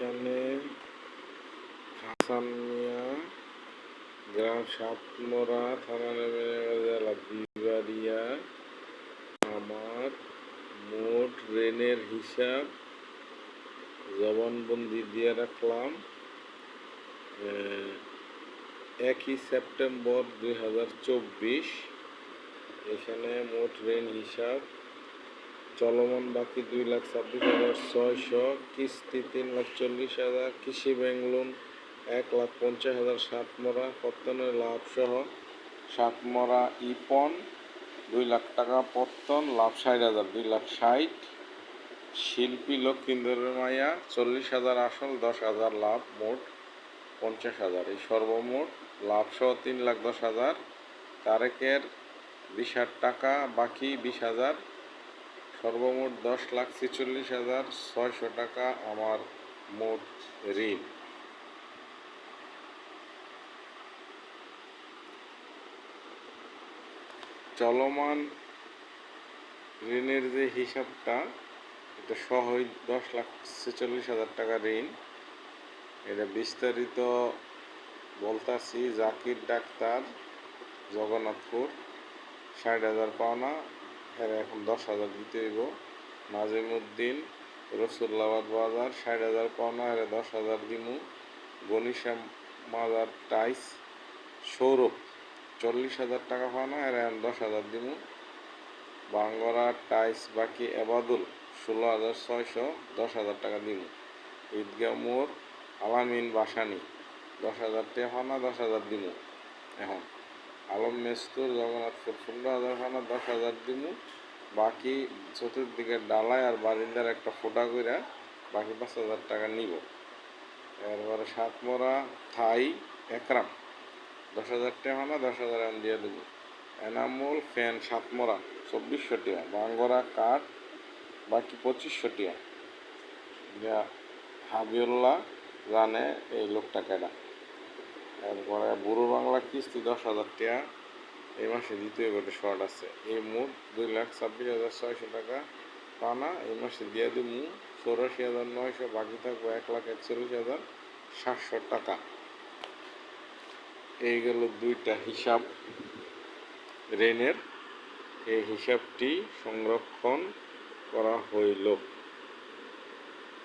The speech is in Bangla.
এখানে হাসান মিয়া, গ্রাম সাতমোড়া থানা জেলা বিবাড়িয়া আমার মোট ঋণের হিসাব জবানবন্দি দিয়ে রাখলাম। একই সেপ্টেম্বর দুই হাজার চব্বিশ, এখানে মোট ঋণ হিসাব চলমান বাকি দুই লাখ ছাব্বিশ হাজার ছয়শো কিস্তি তিন লাখ চল্লিশ হাজার, কৃষি ব্যাংক লোন এক লাখ পঞ্চাশ হাজার সাতমরা পত্তনের লাভ সহ সাতমরা ইপন দুই লাখ টাকা, পত্তন লাভ ষাট হাজার, দুই লাখ ষাট। শিল্পী লক্ষ্মীন্দরের মায়া চল্লিশ হাজার আসল, দশ হাজার লাভ, মোট পঞ্চাশ হাজার। এই সর্বমোট লাভ সহ তিন লাখ দশ হাজার। তারেকের বিশ টাকা, বাকি বিশ হাজার সর্বমোট দশ লাখ ছেচল্লিশ হাজার ছয়শো টাকা আমার মোট ঋণ। চলমান ঋণের যে হিসাবটা, এটা সহই দশ লাখ ছেচল্লিশ হাজার টাকা ঋণ। এটা বিস্তারিত বলতাছি জাকির ডাক্তার, জগন্নাথপুর, ষাট হাজার পাওনা। এর এখন দশ হাজার দিতে হইব। নাজিমুদ্দিন রসুল্লাবাদ বাজার ষাট হাজার পাওনা, এর দশ হাজার দিমু। গনিশা মাজার টাইস, সৌরভ চল্লিশ হাজার টাকা পাওনা, এর এখন দশ হাজার দিমু। বাঙ্গরা টাইস বাকি এবাদুল ষোলো হাজার ছয়শো, দশ হাজার টাকা দিমু। ঈদগাহ মোড়, আলামিন বাসানি, দশ হাজার টাকা পাওনা, দশ হাজার দিমু। এখন আলম মেস্তুর জগন্নাথপুর পনেরো হাজার খানা দশ হাজার দিমু। বাকি চতুর্দিকে ডালায় আর বারিন্দার একটা ফোটা কইরা বাকি পাঁচ হাজার টাকা নিব। এরপরে সাতমরা, থাই, একরাম। দশ হাজার টাকা দশ হাজার আমি দিয়ে দেবো। এনামুল, ফ্যান, সাতমরা, চব্বিশশো টাকা। বাঙ্গরা, কাঠ, বাকি পঁচিশশো টাকা। যা হাবিউল্লাহ জানে এই লোকটা কেডা। এরপরে বুড়ো বাংলা কিস্তি দশ হাজার টাকা। এই মাসে দ্বিতীয় গোটে শর্ট আছে। এই মোট দুই লাখ ছাব্বিশ হাজার ছয়শো টাকা পানা। এই মাসে দিয়ে দিব চৌরাশি হাজার নয়শো, বাকি থাকবে এক লাখ একচল্লিশ হাজার সাতশো টাকা। এই গেল দুইটা হিসাব ঋণের। এই হিসাবটি সংরক্ষণ করা হইল।